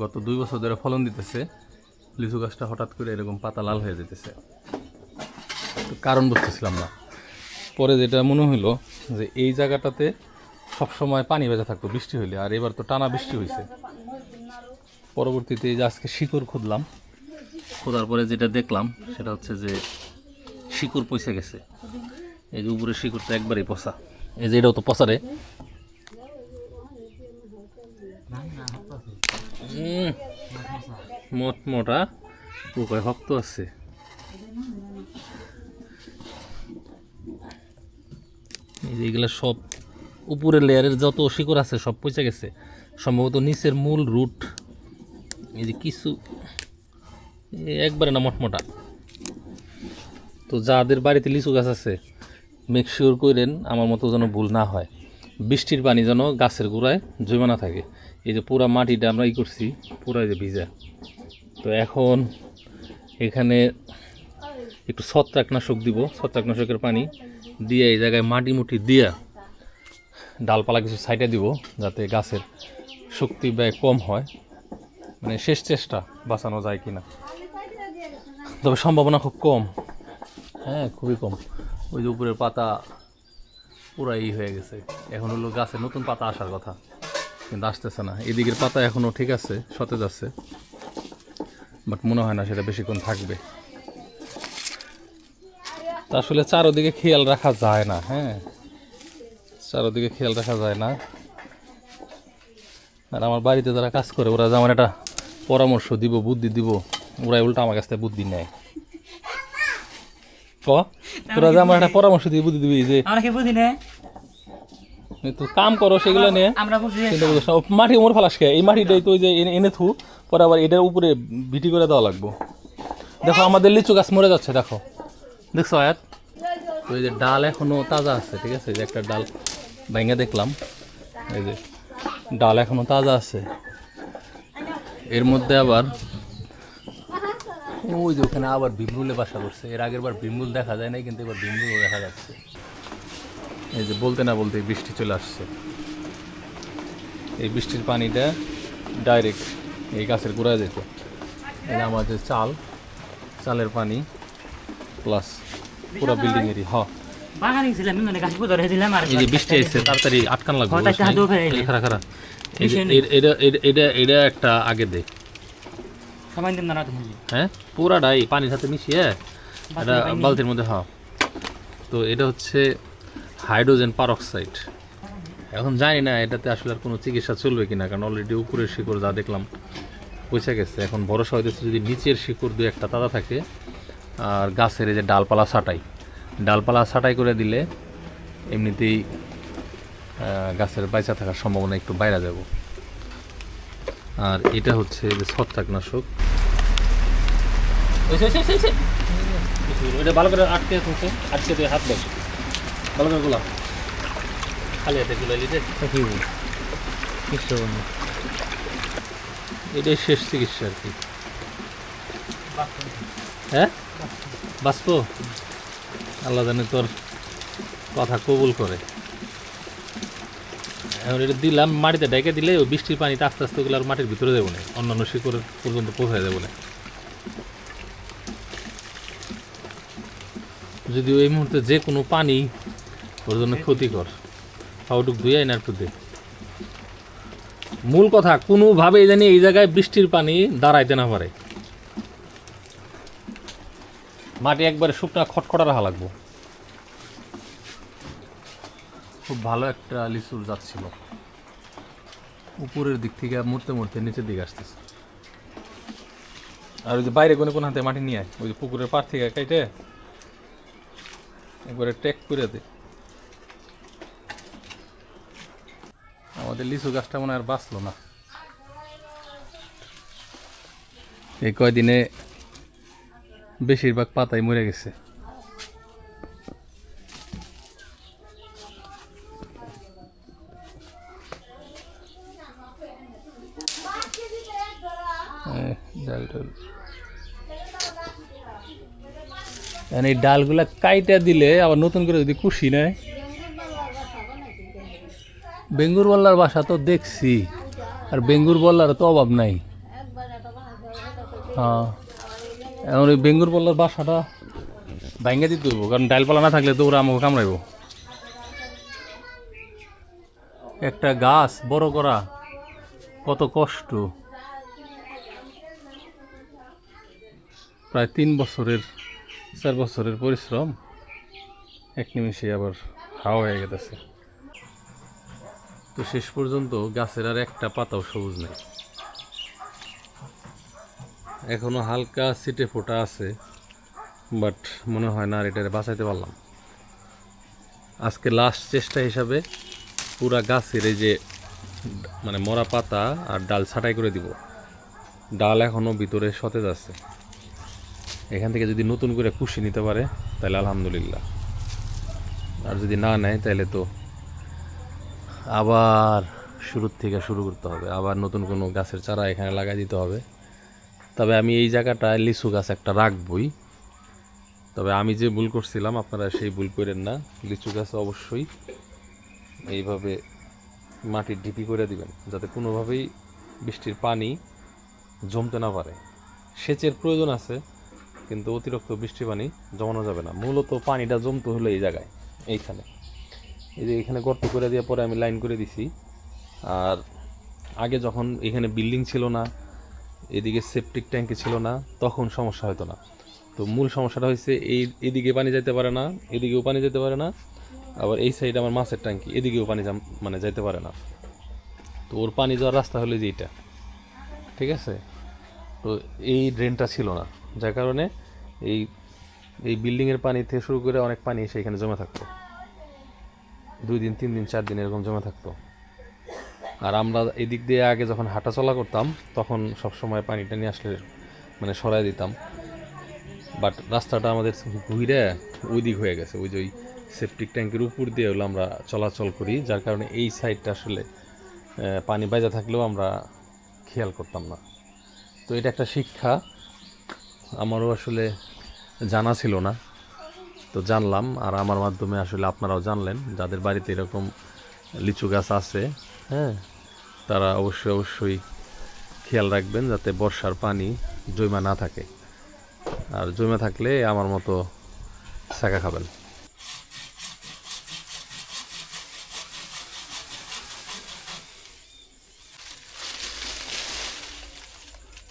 গত দুই বছর ধরে ফলন দিতেছে। লিচু গাছটা হঠাৎ করে এরকম পাতা লাল হয়ে যেতেছে। তো কারণ বুঝতেছিলাম না। পরে যেটা মনে হইল যে এই জায়গাটাতে সবসময় পানি ভেজা থাকতো বৃষ্টি হইলে, আর এবার তো টানা বৃষ্টি হয়েছে পরবর্তীতে এই যে আজকে শিকড় খুঁজলাম খোঁজার পরে যেটা দেখলাম সেটা হচ্ছে যে শিকড় পয়সে গেছে। এই যে উপরে শিকড়টা একবারেই পচা। এই যে এটাও তো পচা রে। মোট মোটা পোকায় শক্ত আছে। এই যে এগুলা সব উপরের লেয়ারের যত শিকড় আছে সব পচে গেছে। সম্ভবত নিচের মূল রুট। এই যে কিছু একবারে না মোটমোটা তো যাদের বাড়িতে লিচু গাছ আছে মেক শিওর করেন আমার মতো যেন ভুল না হয়। বৃষ্টির পানি যেন গাছের গোড়ায় জমে না থাকে। এই যে পুরা মাটিটা আমরা ই করছি পুরা যে ভিজা। তো এখন এখানে একটু ছত্রাকনাশক দিব, ছত্রাকনাশকের পানি দিয়ে এই জায়গায় মাটি মুটি দিয়া ডালপালা কিছু সাইডে দিব, যাতে গাছের শক্তি ব্যয় কম হয়। মানে শেষ চেষ্টা, বাঁচানো যায় কি না তবে সম্ভাবনা খুব কম। হ্যাঁ খুবই কম। ওই যে উপরের পাতা পুরাই হয়ে গেছে। এখন হলো গাছে নতুন পাতা আসার কথা। কিন্তু আসতেছে না। এদিকের পাতা এখনও ঠিক আছে সতেজ আছে বাট মনে হয় না সেটা বেশিক্ষণ থাকবে। তা আসলে চারোদিকে খেয়াল রাখা যায় না হ্যাঁ? চারোদিকে খেয়াল রাখা যায় না। আর আমার বাড়িতে যারা কাজ করে ওরা যেমন একটা পরামর্শ দিব বুদ্ধি দিব ওরা উল্টা আমার কাছ থেকে বুদ্ধি নেয়। ক? তোরা যে আমার একটা পরামর্শ দিয়ে বুদ্ধি দিবি যে তুই কাম করো সেগুলো নিয়ে মাটি ওমর ফালাস খেয়ে এই মাটিটাই তো যে এনে- থু পরে আবার এটার উপরে ভিটি করে দেওয়া লাগবো। দেখো আমাদের লিচু গাছ মরে যাচ্ছে দেখো। দেখছ আয়াত? তো এই যে ডাল এখনও তাজা আছে ঠিক আছে? যে একটা ডাল ভেঙে দেখলাম। এই যে ডাল এখনও তাজা আছে। এর মধ্যে আবার ওই যে ওখানে আবার ভীমরুলে বাসা করছে। এর আগের বার ভীমরুল দেখা যায় নাই কিন্তু এবার ভীমরুলও দেখা যাচ্ছে। এই যে বলতে না বলতে বৃষ্টি চলে আসছে। এই বৃষ্টির পানিটা ডাইরেক্ট এই গাছের গোড়ায় যেত। যে আমাদের চাল চালের পানি প্লাস পুরো বিল্ডিংয়েরই হ। বাগানে ছিলাম মানে এই যে বৃষ্টি এসে তাড়াতাড়ি আটকান লাগবে। খারা খারা এই যে মিশে নেই। এর- এটা এটা- এটা এটা একটা আগে দে হ্যাঁ? পুরাটাই পানির সাথে মিশিয়ে এটা বালতির মধ্যে হ। তো এটা হচ্ছে হাইড্রোজেন পারক্সাইড এখন জানি না এটাতে আসলে আর কোনো চিকিৎসা চলবে কিনা কারণ অলরেডি উপরের শিকড় যা দেখলাম পৌঁছে গেছে এখন ভরসা হইতেছে যদি নিচের শিকড় দু একটা তাজা থাকে আর গাছের এই যে ডালপালা ছাটাই ডালপালা ছাটাই করে দিলে এমনিতেই গাছের বাইচা থাকার সম্ভাবনা একটু বাইরে যাব আর এটা হচ্ছে যে ছত্রাকনাশক ভালো করে আটকে আটকে হাত বসে ভালো করে গোলা। খালি হাতে গুলাইলি রে এটাই শেষ চিকিৎসা আর কি। হ্যাঁ? বাঁচব? আল্লাহ জানে তোর কথা কবুল করে। এখন এটা দিলাম মাটিতে ডেকে দিলে ওই বৃষ্টির পানিতে আস্তে আস্তে ওগুলো আর মাটির ভিতরে দেবো না। অন্যান্য শিকড় পর্যন্ত পৌঁছায় দেবো না। যদিও এই মুহূর্তে যে কোনো পানি ওর জন্য ক্ষতিকর। হাউটুক ধুয়ে একটু দে মূল কথা, কোনোভাবেই জানি এই জায়গায় বৃষ্টির পানি দাঁড়াইতে না পারে। মাটি একবারে শুকনা খটখটা রাখা লাগবো। খুব ভালো একটা লিচুর যাচ্ছিল উপরের দিক থেকে মরতে মরতে নিচের দিকে আসতেছে। আর ওই যে বাইরে কোনো কোন হাতে মাটি নিয়ে আয়, ওই যে পুকুরের পার থেকে কাইটে একবারে টেক করে দে। আমাদের লিচু গাছটা মনে আর বাঁচলো না। এই কয়দিনে বেশিরভাগ পাতাই মরে গেছে। এই ডালগুলা কাইটা দিলে আবার নতুন করে যদি কুশি নেয় বেঙ্গুর বল্লার বাসা তো দেখছি, আর বেঙ্গুর বল্লার তো অভাব নাই। হ্যাঁ ওই বেঙ্গুর বললার বাসাটা ভাঙ্গা দিতে হইব, কারণ ডালপালা না থাকলে তো ওরা আমাকে কামড়াইব। একটা গাছ বড় করা কত কষ্ট। প্রায় তিন বছরের, চার বছরের পরিশ্রম, এক নিমিষে আবার হাওয়া হয়ে গেছে তো শেষ পর্যন্ত গাছের আর একটা পাতাও সবুজ নেই। এখনও হালকা সিটে ফোটা আছে, বাট মনে হয় না আর এটা বাঁচাইতে পারলাম। আজকে লাস্ট চেষ্টা হিসাবে পুরা গাছের এই যে মানে মরা পাতা আর ডাল ছাঁটাই করে দিব। ডাল এখনও ভিতরে সতেজ আছে। এখান থেকে যদি নতুন করে কুশি নিতে পারে, তাহলে আলহামদুলিল্লাহ। আর যদি না নেয়, তাহলে তো আবার শুরুর থেকে শুরু করতে হবে। আবার নতুন কোনো গাছের চারা এখানে লাগাই দিতে হবে। তবে আমি এই জায়গাটায় লিচু গাছ একটা রাখবই। তবে আমি যে ভুল করছিলাম, আপনারা সেই ভুল করেন না। লিচু গাছ অবশ্যই এইভাবে মাটির ঢিপি করে দিবেন, যাতে কোনোভাবেই বৃষ্টির পানি জমতে না পারে। সেচের প্রয়োজন আছে, কিন্তু অতিরিক্ত বৃষ্টি পানি জমানো যাবে না। মূলত পানিটা জমতে হলো এই জায়গায়, এইখানে। এই যে এখানে গর্ত করে দেওয়ার পরে আমি লাইন করে দিছি। আর আগে যখন এখানে বিল্ডিং ছিল না, এদিকে সেপটিক ট্যাঙ্কি ছিল না, তখন সমস্যা হতো না। তো মূল সমস্যাটা হয়েছে এই, এদিকে পানি যেতে পারে না, এদিকেও পানি যেতে পারে না, আবার এই সাইডে আমার মাছের ট্যাঙ্কি এদিকেও পানি মানে যেতে পারে না। তো ওর পানি যাওয়ার রাস্তা হলো যে এইটা। ঠিক আছে? তো এই ড্রেনটা ছিল না। যার কারণে এই এই বিল্ডিংয়ের পানি থেকে শুরু করে অনেক পানি এসে এখানে জমে থাকতো। দুই দিন, তিন দিন, চার দিন এরকম জমে থাকতো। আর আমরা এদিক দিয়ে আগে যখন হাঁটা চলা করতাম, তখন সব সময় পানিটা নিয়ে আসলে মানে সরাই দিতাম। বাট রাস্তাটা আমাদের ঘুরে ওই দিক হয়ে গেছে। ওই যে ওই সেপটিক ট্যাঙ্কের উপর দিয়ে হলো আমরা চলাচল করি, যার কারণে এই সাইডটা আসলে পানি বাইজা থাকলেও আমরা খেয়াল করতাম না। তো এটা একটা শিক্ষা। আমারও আসলে জানা ছিল না। তো জানলাম, আর আমার মাধ্যমে আসলে আপনারাও জানলেন, যাদের বাড়িতে এরকম লিচু গাছ আছে হ্যাঁ তারা অবশ্যই অবশ্যই খেয়াল রাখবেন যাতে বর্ষার পানি জমা না থাকে। আর জমে থাকলে আমার মতো শাখা খাবেন।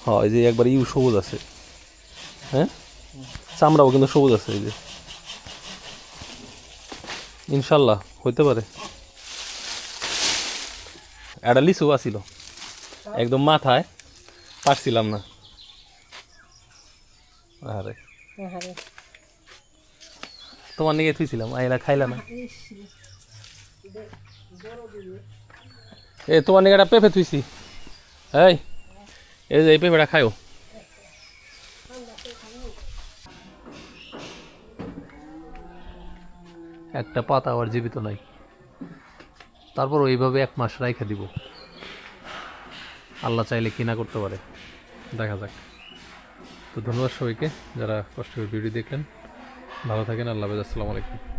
হ্যাঁ এই যে একবার ইউ সবুজ আছে হ্যাঁ? চামড়াও কিন্তু সবুজ আছে, এই যে। ইনশাল্লাহ হইতে পারে। একটা লিচু আসিল একদম মাথায় পারছিলাম না। আরে। তোমার নিয়ে থুইছিলাম আইলা খাইলা না। এ তোমার নিয়ে একটা পেঁপে থুইছি। এই এই যে এই পেঁপেটা খাইও। একটা পাতা আবার জীবিত নাই। তারপর ওইভাবে এক মাস রাইখা দিব। আল্লাহ চাইলে কিনা করতে পারে। দেখা যাক। তো ধন্যবাদ সবাইকে যারা কষ্ট করে ভিডিও দেখলেন। ভালো থাকেন, আল্লাহ আসসালামু আলাইকুম।